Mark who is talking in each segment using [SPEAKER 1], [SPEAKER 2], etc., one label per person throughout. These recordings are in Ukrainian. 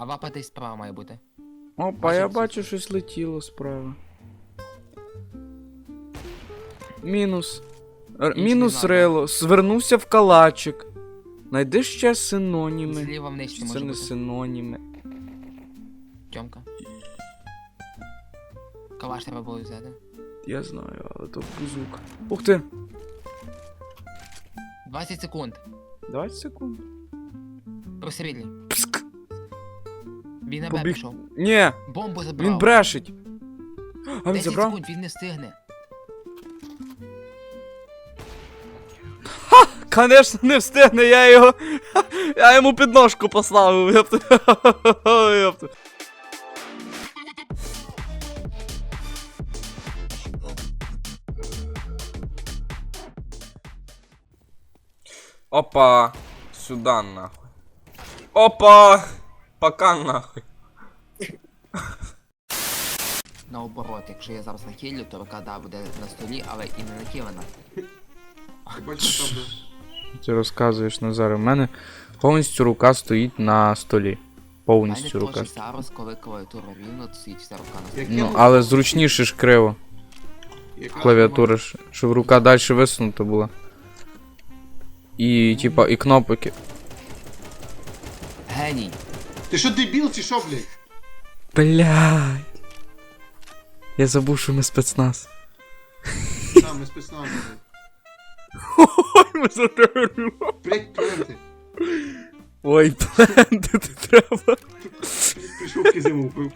[SPEAKER 1] А вапа десь справа має бути.
[SPEAKER 2] Опа, я бачу, щось летіло справа. Мінус. Р-
[SPEAKER 1] Ніч
[SPEAKER 2] мінус
[SPEAKER 1] не
[SPEAKER 2] рело. Звернувся в калачик. Найди ще синоніми.
[SPEAKER 1] Зліва вниз ще
[SPEAKER 2] Це
[SPEAKER 1] може
[SPEAKER 2] не
[SPEAKER 1] бути.
[SPEAKER 2] синоніми.
[SPEAKER 1] Тьомка. Калаш треба було взяти.
[SPEAKER 2] Я знаю, але то бузук. Ух ти!
[SPEAKER 1] 20 секунд.
[SPEAKER 2] 20 секунд.
[SPEAKER 1] Просвітлі. Він на Б
[SPEAKER 2] Побіг.
[SPEAKER 1] пішов.
[SPEAKER 2] Ні,
[SPEAKER 1] Бомбу забрав.
[SPEAKER 2] він брешить. А він
[SPEAKER 1] 10
[SPEAKER 2] забрав?
[SPEAKER 1] секунд, він не встигне.
[SPEAKER 2] Конечно, не встигне, я його. Я йому підножку поставив, ёпта. Ёпта. Опа, сюда нахуй. Опа, пока нахуй.
[SPEAKER 1] Наоборот, якщо я зараз нахилю, то рука да, буде на столі, але і не нахилена.
[SPEAKER 3] Ти бачиш.
[SPEAKER 2] Ти розказуєш Назаре, в мене повністю рука стоїть на столі. Повністю рука.
[SPEAKER 1] теж зараз, коли клавіатура рівно, то стоїть вся рука на столі.
[SPEAKER 2] Ну, але зручніше ж криво. Клавіатура, ж, щоб рука далі висунута була. І, типа, і кнопки.
[SPEAKER 1] Геній.
[SPEAKER 3] нема. Ти що дебіл чи що, блядь?
[SPEAKER 2] Блядь. Я забув, що ми спецназ.
[SPEAKER 3] Там, ми спецназ, блядь.
[SPEAKER 2] Ой, ми затерли.
[SPEAKER 3] Блядь, пленти.
[SPEAKER 2] Ой, плентити треба.
[SPEAKER 3] Прийшов кизиму вбив.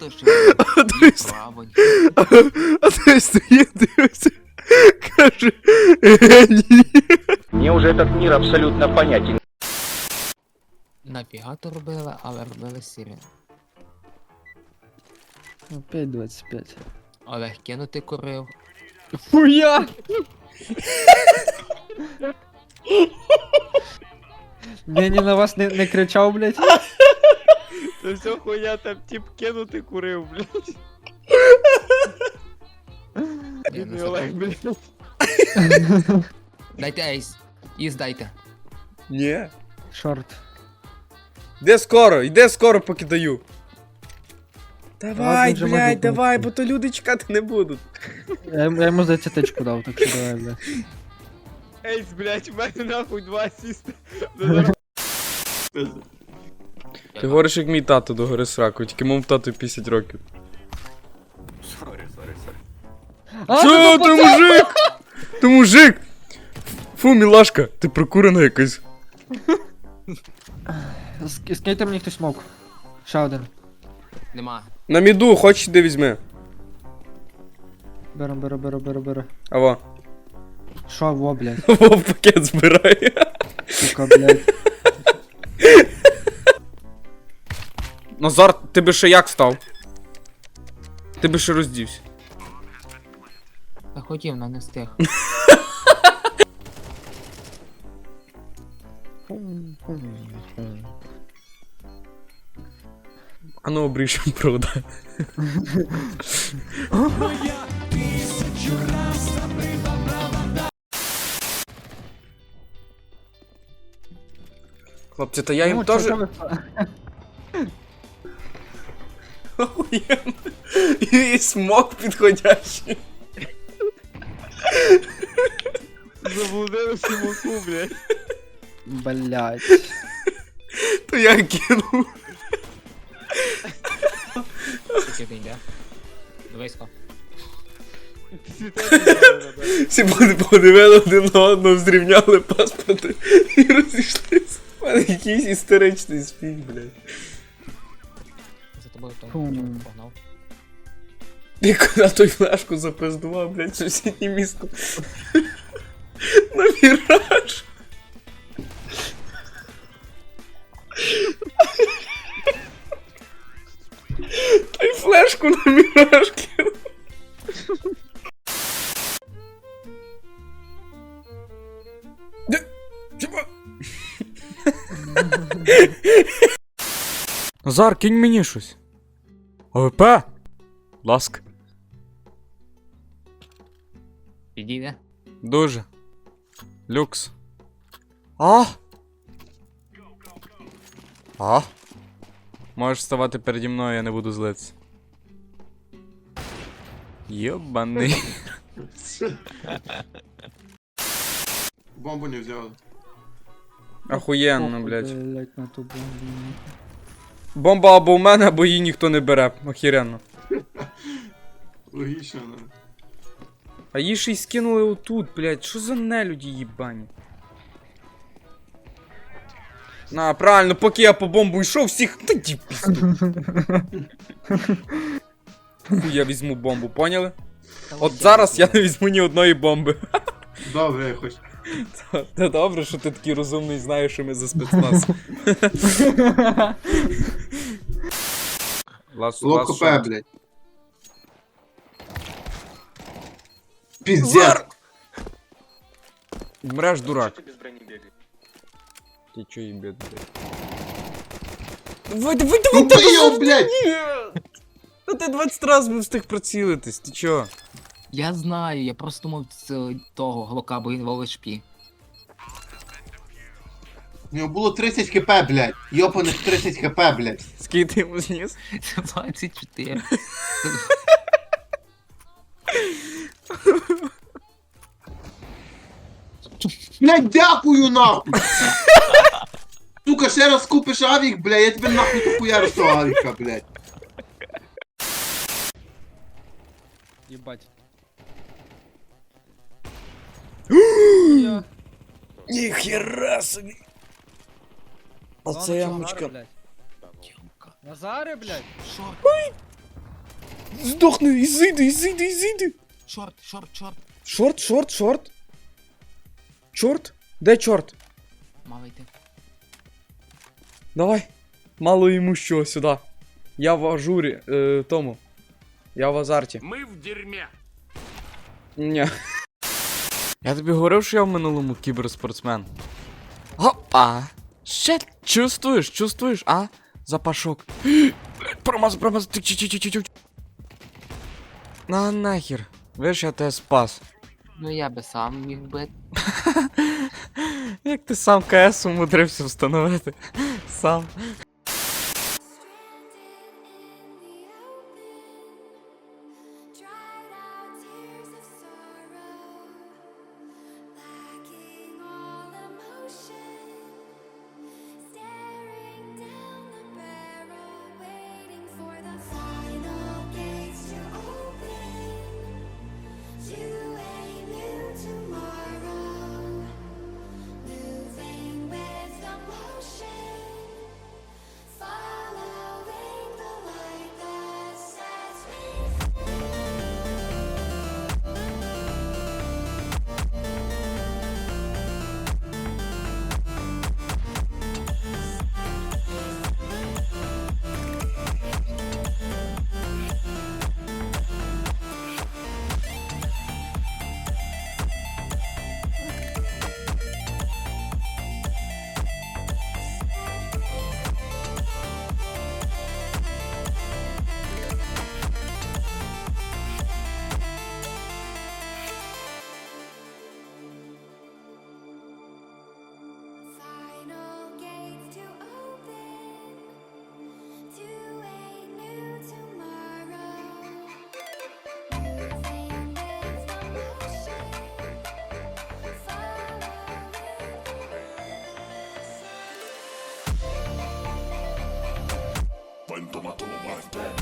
[SPEAKER 1] То що
[SPEAKER 2] А той ст-
[SPEAKER 1] право.
[SPEAKER 2] а той стоїть, дивиться. Каже, геній.
[SPEAKER 4] Мне уже этот мир абсолютно понятен.
[SPEAKER 1] Нафіга то робили, але робили сірі.
[SPEAKER 5] Опять 25.
[SPEAKER 1] Олег кинути курив.
[SPEAKER 5] Хуя! Я ні на вас не, не кричав, блядь.
[SPEAKER 6] Це все хуйня там тип кинути курив, блядь.
[SPEAKER 1] Я
[SPEAKER 6] Бідний
[SPEAKER 1] не
[SPEAKER 6] Олег,
[SPEAKER 1] знаю.
[SPEAKER 6] блядь.
[SPEAKER 1] Дайте ейс. Із дайте.
[SPEAKER 2] Ні.
[SPEAKER 5] Шорт.
[SPEAKER 2] Де скоро? Йде скоро, поки даю.
[SPEAKER 5] Давай,
[SPEAKER 2] Давай,
[SPEAKER 5] вже
[SPEAKER 2] блядь,
[SPEAKER 5] мабуть,
[SPEAKER 2] давай, бо то люди чекати не будуть.
[SPEAKER 5] Я, йому- я йому здається тичку дав, так що давай, блядь.
[SPEAKER 6] Ейс, блядь, в мене нахуй два асіста.
[SPEAKER 2] Ти говориш, як мій тато до гори сраку, тільки моєму тату 50 років.
[SPEAKER 5] А,
[SPEAKER 2] Чо,
[SPEAKER 5] ну,
[SPEAKER 2] ти мужик? Ти мужик! Фу, мілашка, ти прокурена якась.
[SPEAKER 5] Ск- Скиньте мені хтось смок. Ще один.
[SPEAKER 1] Нема.
[SPEAKER 2] На міду, хочеш де візьми.
[SPEAKER 5] Беру, беру, беру, беру, беру.
[SPEAKER 2] Аво.
[SPEAKER 5] Що, во, блядь,
[SPEAKER 2] Вов пакет збирає.
[SPEAKER 5] сука, блядь.
[SPEAKER 2] Назар, ти би ще як став? Ти би ще роздівся.
[SPEAKER 1] Та хотів, но не встиг.
[SPEAKER 2] А ну обріжемо провода. Хлопці, та я їм
[SPEAKER 5] Ну,
[SPEAKER 2] теж.
[SPEAKER 5] чого ви-
[SPEAKER 2] Охуєнно. І смок підходящий.
[SPEAKER 6] Заблудилися муку, блядь.
[SPEAKER 5] Блядь.
[SPEAKER 2] То я кинув.
[SPEAKER 1] Тільки він йде. Близько.
[SPEAKER 2] Всі подивили один на одного, зрівняли паспорти і розійшлися. У мене якийсь історичний спіх, блядь.
[SPEAKER 1] За тобою то
[SPEAKER 5] Фу.
[SPEAKER 1] погнав.
[SPEAKER 2] Ти куди той флешку запиздував, блядь, в сусіднє місто. На міраж. Флешку на Типа. Назар, кинь мені щось. ОВП? Ласка.
[SPEAKER 1] Підійде.
[SPEAKER 2] Дуже. Люкс. А! А? Можеш ставати переді мною, я не буду злитися. Йобаний.
[SPEAKER 3] Бомбу не взяли.
[SPEAKER 2] Охуєнно,
[SPEAKER 5] Похуй,
[SPEAKER 2] блядь.
[SPEAKER 5] Блядь, на ту бомбу.
[SPEAKER 2] Бомба або в мене, або її ніхто не бере. Охеренно.
[SPEAKER 3] Логічно.
[SPEAKER 2] А її ще й скинули отут, блядь. Що за нелюді їбані? На, правильно, поки я по бомбу йшов, всіх. Та ді пізду. Хуй я візьму бомбу, поняли? От зараз я не візьму ні одної бомби.
[SPEAKER 3] Добре, я хоч.
[SPEAKER 2] Та добре, що ти такий розумний, знаєш, що ми за спецназ. Лас,
[SPEAKER 3] Локо
[SPEAKER 2] лас
[SPEAKER 3] П,
[SPEAKER 2] шот.
[SPEAKER 3] блядь. Пиздец.
[SPEAKER 2] Мреш, дурак. Ти чо їбет, блядь? Давай, давай, давай,
[SPEAKER 3] Ну
[SPEAKER 2] давай!
[SPEAKER 3] ти його, блядь!
[SPEAKER 2] Та ти 20 разів би встиг прицілитись, ти чо?
[SPEAKER 1] Я знаю, я просто думав з того глока, бо він в шпі.
[SPEAKER 3] У нього було 30 хп, блядь. Йопаних 30 хп, блядь.
[SPEAKER 2] Скільки ти йому зніс?
[SPEAKER 1] 24.
[SPEAKER 3] Блядь, дякую нахуй! Сука, ще раз купиш авік, блядь, я тебе нахуй дохуярю з того авіка, блядь.
[SPEAKER 5] Єбать.
[SPEAKER 2] Ніхера собі! Оце ямочка.
[SPEAKER 1] Тьомка.
[SPEAKER 5] Назари, блядь.
[SPEAKER 1] Шорт,
[SPEAKER 2] Здохни, ізиди, ізиди, ізиди!
[SPEAKER 1] шорт, шорт, шорт.
[SPEAKER 2] Шорт, шорт, шорт. Чорт? Де чорт?
[SPEAKER 1] Мало йти.
[SPEAKER 2] Давай. Мало йому що сюди. Я в ажурі, е, тому. Я в азарті.
[SPEAKER 7] Мы в дерьме.
[SPEAKER 2] Ні. Я тобі говорив, що я в минулому кіберспортсмен. Опа! Ще чувствуєш, чувствуєш, а? Запашок. Промаз, промаз, На нахер. Виш, я тебе спас.
[SPEAKER 1] Ну я би сам міг би.
[SPEAKER 2] Як ти сам КС умудрився встановити? Сам.
[SPEAKER 8] まともマイ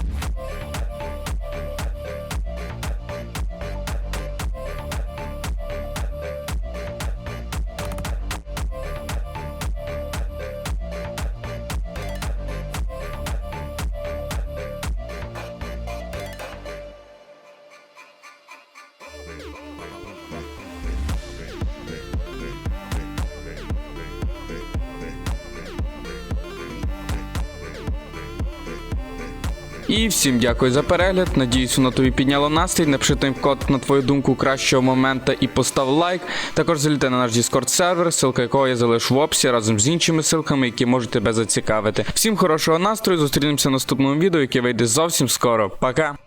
[SPEAKER 2] І всім дякую за перегляд. Надіюсь, воно тобі підняло настрій. Напиши той код на твою думку кращого моменту і постав лайк. Також залітай на наш Discord сервер, ссылка якого я залишу в описі разом з іншими ссылками, які можуть тебе зацікавити. Всім хорошого настрою. Зустрінемося в наступному відео, яке вийде зовсім скоро. Пока!